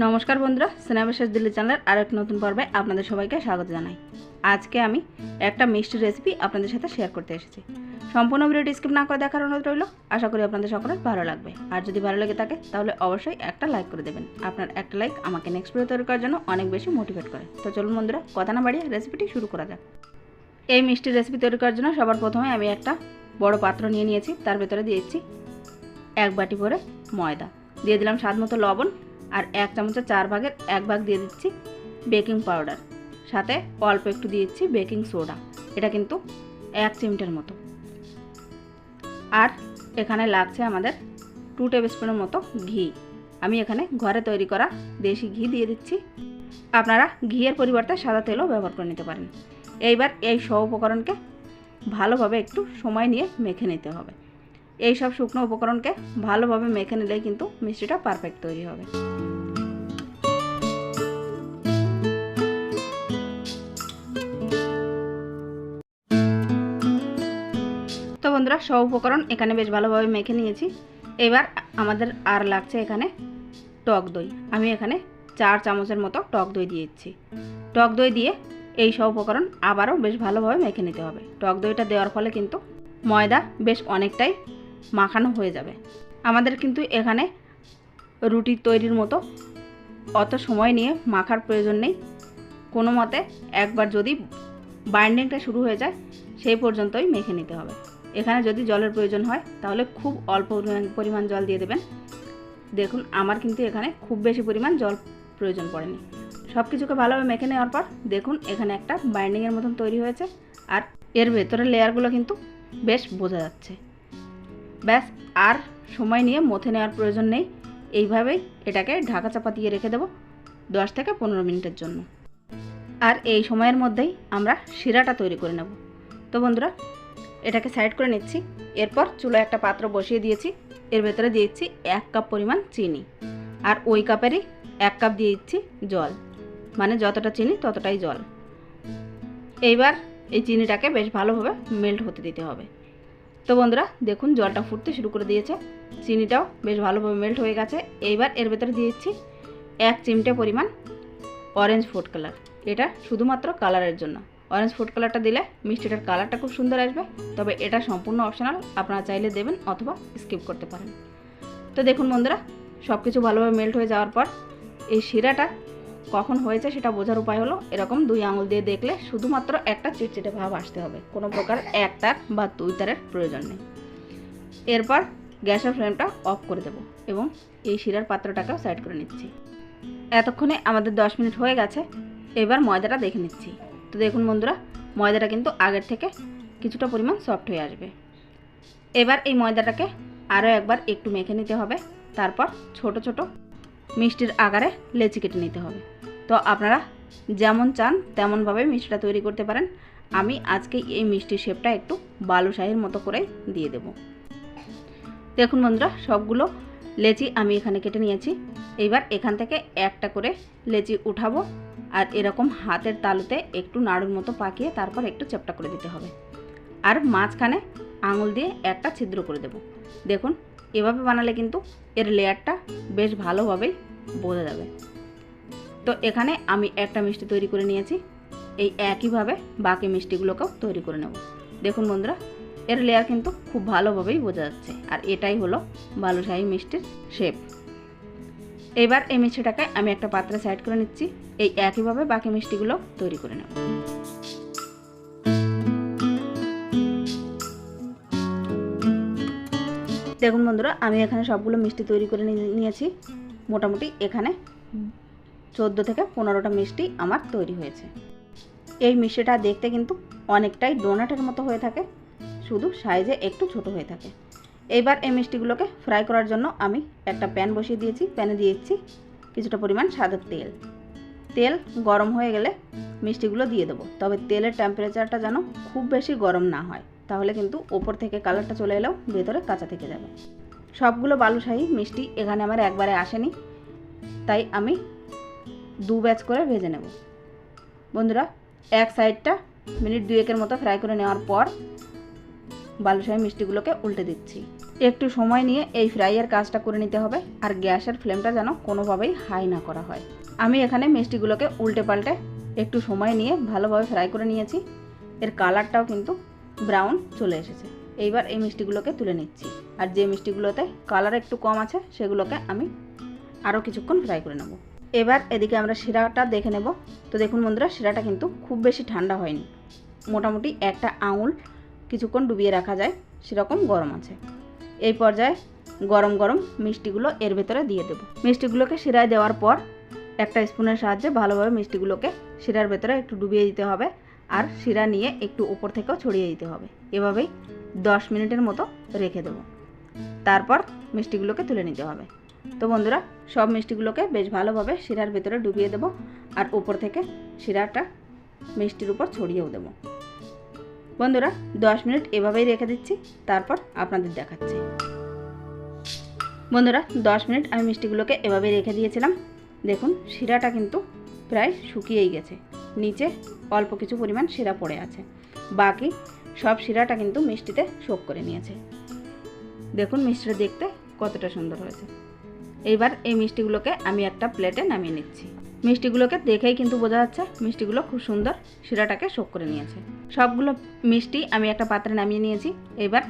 নমস্কার বন্ধুরা সিনেমাশেষ দিল্লি চ্যানেলের আর এক নতুন পর্বে আপনাদের সবাইকে স্বাগত জানাই। আজকে আমি একটা মিষ্টি রেসিপি আপনাদের সাথে শেয়ার করতে এসেছি। সম্পূর্ণ ভিডিওটি স্কিপ না করে দেখার অনুরোধ রইল। আশা করি আপনাদের সকলের ভালো লাগবে। আর যদি ভালো লেগে থাকে, তাহলে অবশ্যই একটা লাইক করে দেবেন। আপনার একটা লাইক আমাকে নেক্সট ভিডিও তৈরি করার জন্য অনেক বেশি মোটিভেট করে। তো চলুন বন্ধুরা, কথা না বাড়িয়ে রেসিপিটি শুরু করা যাক। এই মিষ্টি রেসিপি তৈরি করার জন্য সবার প্রথমে আমি একটা বড় পাত্র নিয়ে নিয়েছি। তার ভেতরে দিয়েছি এক বাটি করে ময়দা। দিয়ে দিলাম স্বাদ মতো লবণ। আর এক চামচের চার ভাগের এক ভাগ দিয়ে দিচ্ছি বেকিং পাউডার। সাথে অল্প একটু দিচ্ছি বেকিং সোডা। এটা কিন্তু এক চিমটের মতো। আর এখানে লাগছে আমাদের টু টেবিল স্পুনের মতো ঘি। আমি এখানে ঘরে তৈরি করা দেশি ঘি দিয়ে দিচ্ছি। আপনারা ঘিয়ের পরিবর্তে সাদা তেলও ব্যবহার করে নিতে পারেন। এইবার এই সব উপকরণকে ভালোভাবে একটু সময় নিয়ে মেখে নিতে হবে। এই সব শুকনো উপকরণকে ভালোভাবে মেখে নিলেই কিন্তু মিষ্টিটা পারফেক্ট তৈরি হবে। তো বন্ধুরা, সব উপকরণ এখানে বেশ ভালোভাবে মেখে নিয়েছি। এবার আমাদের আর লাগছে এখানে টক দই। আমি এখানে চার চামচের মতো টক দই দিয়েছি টক দই দিয়ে এই সব উপকরণ আবারও বেশ ভালোভাবে মেখে নিতে হবে। টক দইটা দেওয়ার ফলে কিন্তু ময়দা বেশ অনেকটাই মাখানো হয়ে যাবে। আমাদের কিন্তু এখানে রুটি তৈরির মতো অত সময় নিয়ে মাখার প্রয়োজন নেই। কোনো মতে একবার যদি বাইন্ডিংটা শুরু হয়ে যায়, সেই পর্যন্তই মেখে নিতে হবে। এখানে যদি জলের প্রয়োজন হয়, তাহলে খুব অল্প পরিমাণ- জল দিয়ে দেবেন। দেখুন, আমার কিন্তু এখানে খুব বেশি পরিমাণ জল প্রয়োজন পড়েনি। সব কিছুকে ভালোভাবে মেখে নেওয়ার পর দেখুন, এখানে একটা বাইন্ডিংয়ের মতন তৈরি হয়েছে। আর এর ভেতরের লেয়ারগুলো কিন্তু বেশ বোঝা যাচ্ছে। ব্যাস, আর সময় নিয়ে মথে নেওয়ার প্রয়োজন নেই। এইভাবেই এটাকে ঢাকা চাপা দিয়ে রেখে দেবো দশ থেকে পনেরো মিনিটের জন্য। আর এই সময়ের মধ্যেই আমরা শিরাটা তৈরি করে নেব। তো বন্ধুরা, এটাকে সাইড করে নিচ্ছি। এরপর চুলায় একটা পাত্র বসিয়ে দিয়েছি। এর ভেতরে দিয়েছি এক কাপ পরিমাণ চিনি। আর ওই কাপেরই এক কাপ দিয়ে দিচ্ছি জল। মানে যতটা চিনি ততটাই জল। এইবার এই চিনিটাকে বেশ ভালোভাবে মেল্ট হতে দিতে হবে। তো বন্ধুরা, দেখুন, জলটা ফুটতে শুরু করে দিয়েছে। চিনিটাও বেশ ভালোভাবে মেল্ট হয়ে গেছে। এইবার এর ভেতরে দিয়ে দিচ্ছি এক চিমটে পরিমাণ অরেঞ্জ ফুড কালার এটা শুধুমাত্র কালারের জন্য। অরেঞ্জ ফুড কালারটা দিলে মিষ্টিটার কালারটা খুব সুন্দর আসবে। তবে এটা সম্পূর্ণ অপশনাল আপনারা চাইলে দেবেন অথবা স্কিপ করতে পারেন। তো দেখুন বন্ধুরা সব কিছু ভালোভাবে মেল্ট হয়ে যাওয়ার পর এই শিরাটা কখন হয়েছে সেটা বোঝার উপায় হলো এরকম দুই আঙুল দিয়ে দেখলে শুধুমাত্র একটা চিটচিটে ভাব আসতে হবে। কোনো প্রকার এক তার বা দুই তারের প্রয়োজন নেই। এরপর গ্যাসের ফ্লেমটা অফ করে দেবো এবং এই শিরার পাত্রটাকেও সাইড করে নিচ্ছি। এতক্ষণে আমাদের দশ মিনিট হয়ে গেছে, এবার ময়দাটা দেখে নিচ্ছি। তো দেখুন বন্ধুরা, ময়দাটা কিন্তু আগের থেকে কিছুটা পরিমাণ সফট হয়ে আসবে। এবার এই ময়দাটাকে আরও একবার একটু মেখে নিতে হবে, তারপর ছোট ছোট মিষ্টির আকারে লেচি কেটে নিতে হবে। তো আপনারা যেমন চান তেমনভাবে মিষ্টিটা তৈরি করতে পারেন। আমি আজকে এই মিষ্টির শেপটা একটু বালুশাহির মতো করে দিয়ে দেব। দেখুন বন্ধুরা, সবগুলো লেচি আমি এখানে কেটে নিয়েছি। এইবার এখান থেকে একটা করে লেচি উঠাবো আর এরকম হাতের তালুতে একটু নাড়ুর মতো পাকিয়ে তারপর একটু চেপটা করে দিতে হবে। আর মাঝখানে আঙুল দিয়ে একটা ছিদ্র করে দেব। দেখুন এভাবে বানালে কিন্তু এর লেয়ারটা বেশ ভালোভাবেই বোঝা যাবে। তো এখানে আমি একটা মিষ্টি তৈরি করে নিয়েছি। এই একইভাবে বাকি মিষ্টিগুলোকেও তৈরি করে নেব। দেখুন বন্ধুরা, এর লেয়ার কিন্তু খুব ভালোভাবেই বোঝা যাচ্ছে। আর এটাই হলো বালুশাহী মিষ্টির শেপ এবার এই মিষ্টিটাকে আমি একটা পাত্রে সাইড করে নিচ্ছি। এই একইভাবে বাকি মিষ্টিগুলো তৈরি করে নেব। দেখুন বন্ধুরা, আমি এখানে সবগুলো মিষ্টি তৈরি করে নিয়ে- নিয়েছি। মোটামুটি এখানে চোদ্দ থেকে পনেরোটা মিষ্টি আমার তৈরি হয়েছে। এই মিষ্টিটা দেখতে কিন্তু অনেকটাই ডোনাটের মতো হয়ে থাকে, শুধু সাইজে একটু ছোট হয়ে থাকে। এইবার এই মিষ্টিগুলোকে ফ্রাই করার জন্য আমি একটা প্যান বসিয়ে দিয়েছি, প্যানে দিয়েছি কিছুটা পরিমাণ সাদা তেল। তেল গরম হয়ে গেলে মিষ্টিগুলো দিয়ে দেবো, তবে তেলের টেম্পারেচারটা যেন খুব বেশি গরম না হয়। তাহলে কিন্তু ওপর থেকে কালারটা চলে এলেও ভেতরে কাঁচা থেকে যাবে। সবগুলো বালুশাহী মিষ্টি এখানে আমার একবারে আসেনি, তাই আমি দু ব্যাচ করে ভেজে নেব। বন্ধুরা, এক সাইডটা মিনিট দুয়েকের মতো ফ্রাই করে নেওয়ার পর বালুশাহী মিষ্টিগুলোকে উল্টে দিচ্ছি। একটু সময় নিয়ে এই ফ্রাইয়ের কাজটা করে নিতে হবে আর গ্যাসের ফ্লেমটা যেন কোনোভাবেই হাই না করা হয়। আমি এখানে মিষ্টিগুলোকে উল্টে পাল্টে একটু সময় নিয়ে ভালোভাবে ফ্রাই করে নিয়েছি। এর কালারটাও কিন্তু ব্রাউন চলে এসেছে। এইবার এই মিষ্টিগুলোকে তুলে নিচ্ছি। আর যে মিষ্টিগুলোতে কালার একটু কম আছে, সেগুলোকে আমি আরও কিছুক্ষণ ফ্রাই করে নেব। এবার এদিকে আমরা শিরাটা দেখে নেব। তো দেখুন বন্ধুরা, শিরাটা কিন্তু খুব বেশি ঠান্ডা হয়নি। মোটামুটি একটা আঙুল কিছুক্ষণ ডুবিয়ে রাখা যায়, সেরকম গরম আছে। এই পর্যায়ে গরম গরম মিষ্টিগুলো এর ভেতরে দিয়ে দেবো। মিষ্টিগুলোকে শিরায় দেওয়ার পর একটা স্পুনের সাহায্যে ভালোভাবে মিষ্টিগুলোকে শিরার ভেতরে একটু ডুবিয়ে দিতে হবে। আর শিরা নিয়ে একটু উপর থেকেও ছড়িয়ে দিতে হবে। এভাবেই দশ মিনিটের মতো রেখে দেবো। তারপর মিষ্টিগুলোকে তুলে নিতে হবে। তো বন্ধুরা, সব মিষ্টিগুলোকে বেশ ভালোভাবে শিরার ভেতরে ডুবিয়ে দেবো আর উপর থেকে শিরাটা মিষ্টির উপর ছড়িয়েও দেবো। বন্ধুরা, দশ মিনিট এভাবেই রেখে দিচ্ছি, তারপর আপনাদের দেখাচ্ছি। বন্ধুরা, দশ মিনিট আমি মিষ্টিগুলোকে এভাবেই রেখে দিয়েছিলাম। দেখুন, শিরাটা কিন্তু প্রায় শুকিয়েই গেছে। নিচে অল্প কিছু পরিমাণ শিরা পড়ে আছে। বাকি সব শিরাটা কিন্তু মিষ্টিতে শোক করে নিয়েছে। দেখুন মিষ্টিটা দেখতে কতটা সুন্দর হয়েছে। এইবার এই মিষ্টিগুলোকে আমি একটা প্লেটে নামিয়ে নিচ্ছি। মিষ্টিগুলোকে দেখেই কিন্তু বোঝা যাচ্ছে মিষ্টিগুলো খুব সুন্দর শিরাটাকে শোক করে নিয়েছে। সবগুলো মিষ্টি আমি একটা পাত্রে নামিয়ে নিয়েছি। এবার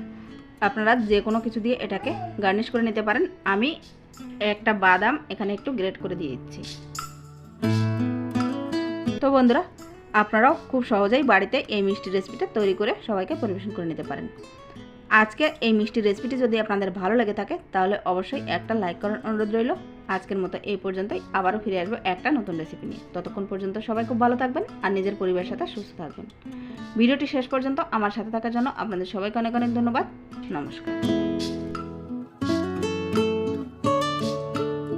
আপনারা যে কোনো কিছু দিয়ে এটাকে গার্নিশ করে নিতে পারেন। আমি একটা বাদাম এখানে একটু গ্রেট করে দিয়ে দিচ্ছি। তো বন্ধুরা, আপনারাও খুব সহজেই বাড়িতে এই মিষ্টি রেসিপিটা তৈরি করে সবাইকে পরিবেশন করে নিতে পারেন। আজকে এই মিষ্টি রেসিপিটি যদি আপনাদের ভালো লেগে থাকে, তাহলে অবশ্যই একটা লাইক করার অনুরোধ রইল। আজকের মতো এই পর্যন্তই, আবারও ফিরে আসব একটা নতুন রেসিপি নিয়ে। ততক্ষণ পর্যন্ত সবাই খুব ভালো থাকবেন আর নিজের পরিবারের সাথে সুস্থ থাকবেন। ভিডিওটি শেষ পর্যন্ত আমার সাথে থাকার জন্য আপনাদের সবাইকে অনেক অনেক ধন্যবাদ। নমস্কার।